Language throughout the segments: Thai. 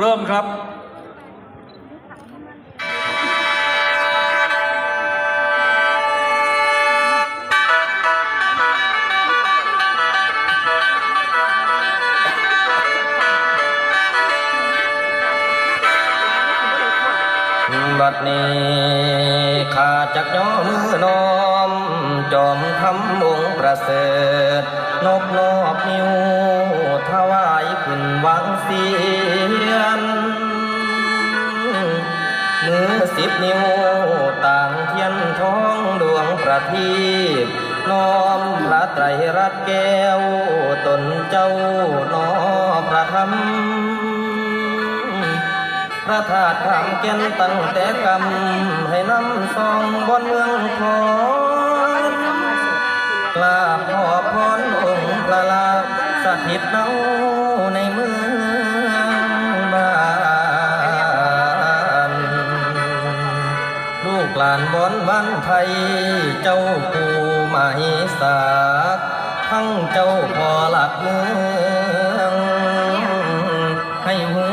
เริ่มครับบัดนี้ข้าจักย่อมือน้อม จอมทำองค์ประเสริฐนบนอบนิ้วถวาย นวังเสียนมือสิบนิ้วต่างเทียนทองดวงประทีปน้อมพระไตรรัตน์แก้วตนเจ้าน้อพระธรรมพระธาตุขามเกณฑ์ตั้งแต่กำให้น้ำซองบนเมืองทอกราบขอพรองค์พระลาสถิตเนาานบอนบ้านไทย เจ้าปู่มาหิสากทั้งเจ้าพอหลักเมือง ให้เมื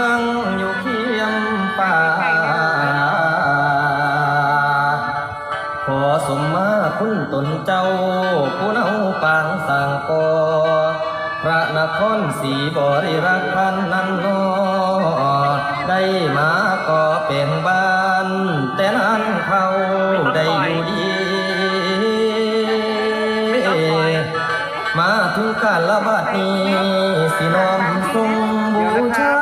องอยู่เคียงป่า ขอสมมาคุณตนเจ้า ผู้เนาปางสางกอพระนครศรีบริรักพันนันนอได้มาก่อเป็นบ้าน แต่นั้นเขาได้อยู่ดี มาถึงการละบาดนี้ สิน้อมทรงบูชา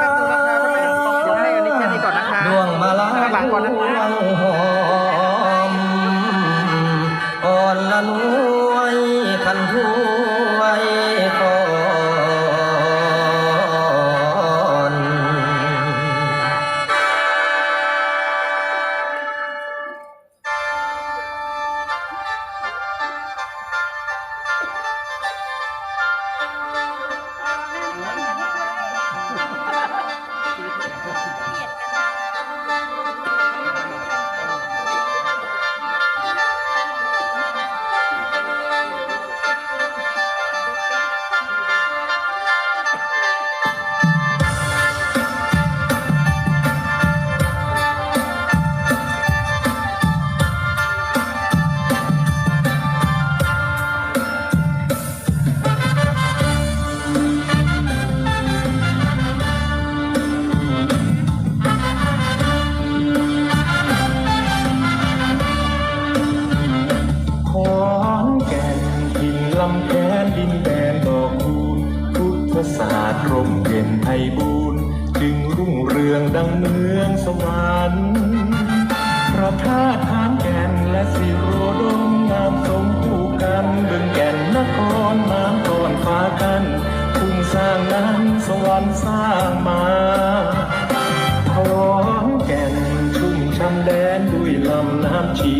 ำน้ำชี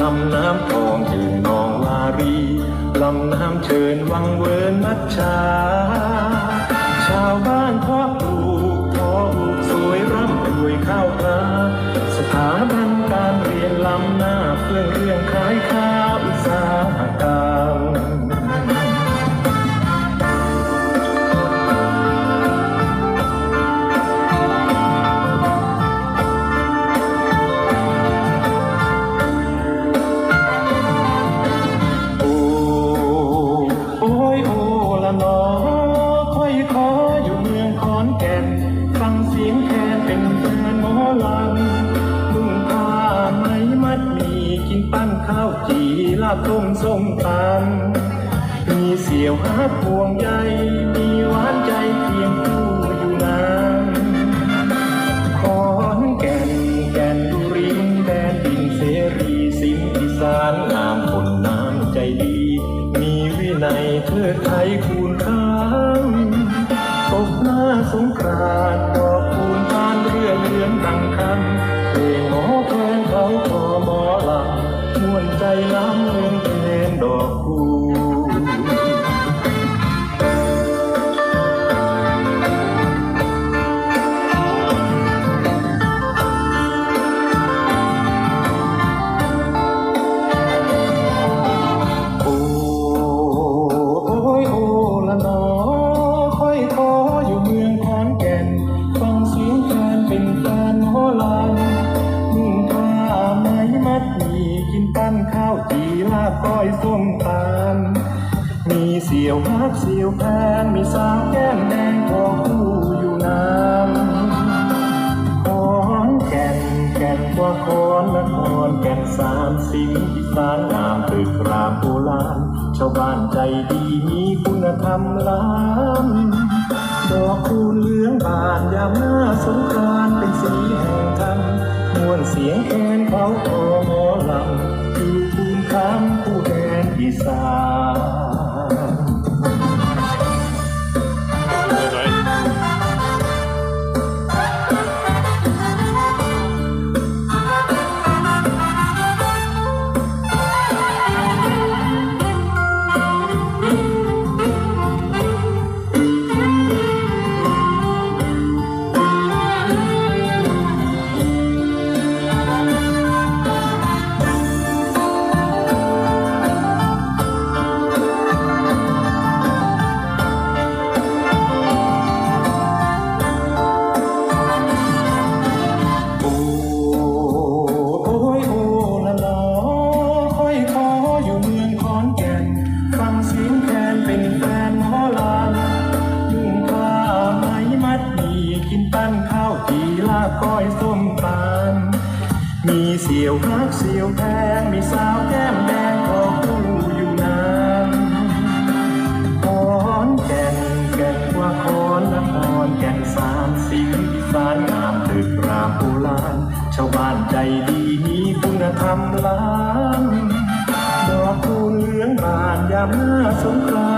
ลำน้ำทองยืนนองวารีลำน้ำเชิญวังเวินมัชชา ชาวบ้านเพาะปลูกพอปลูกสวยร่ำรวยข้าวปลาสถาบันการเรียนล้ำหน้าเพื่อเรื่องขายข้าวอุตสาหกรรม อยขออยู่เมืองขอนแก่นฟังเสียงแคนเป็นแฟนหมอลำลุงพาไหมมัดมีกินปั้นข้าวจีลาบต้มส้มตำมีเสี่ยวหาพวงใยมีหวานใจเพียงำม่ การงามตึกรามโบราณชาวบ้านใจดีมีคุณธรรมล้ำดอกคูณเหลืองบานยามหน้าสงกรานเป็นสีแห่งธรรมมวลเสียงแคนเขาโอหมอลำคือภูมิคำผู้แทนอีสาน เสียวแพงมีสาวแก้มแดงขอคู่อยู่นานขอนแก่นแก่นกว่าขอนละครแก่นสามสีสานงามตึกรามโบราณชาวบ้านใจดีมีคุณธรรมล้านดอกคูเหลืองบานยามหน้าสงกราน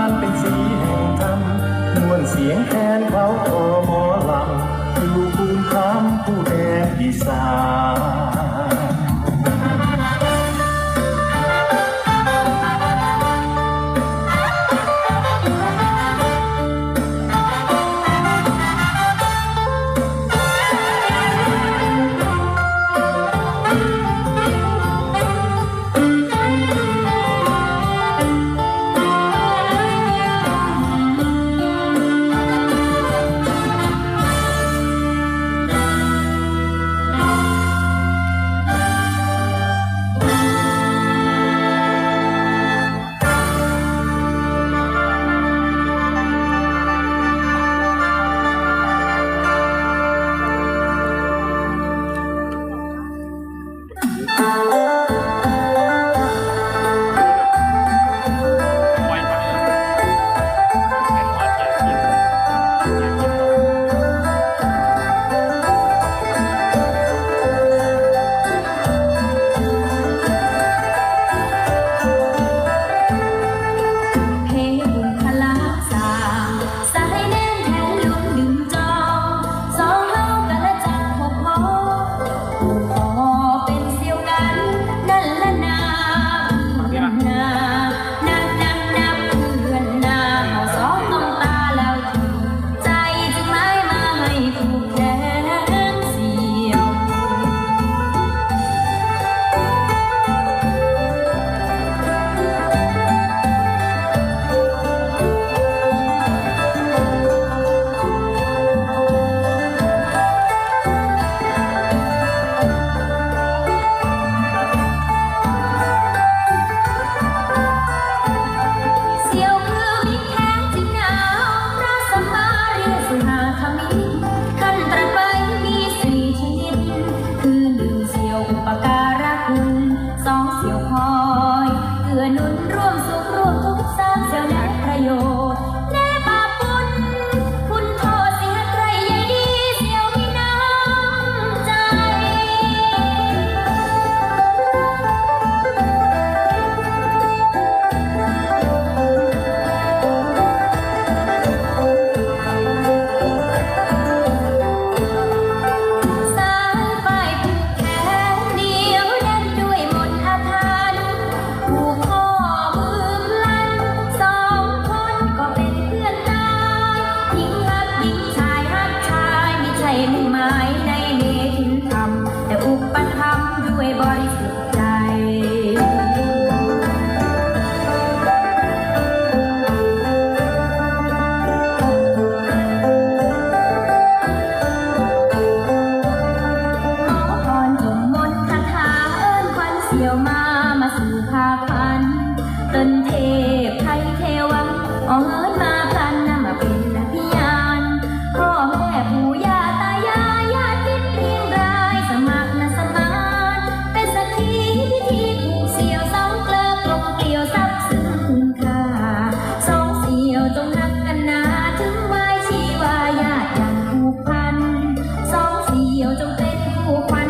hope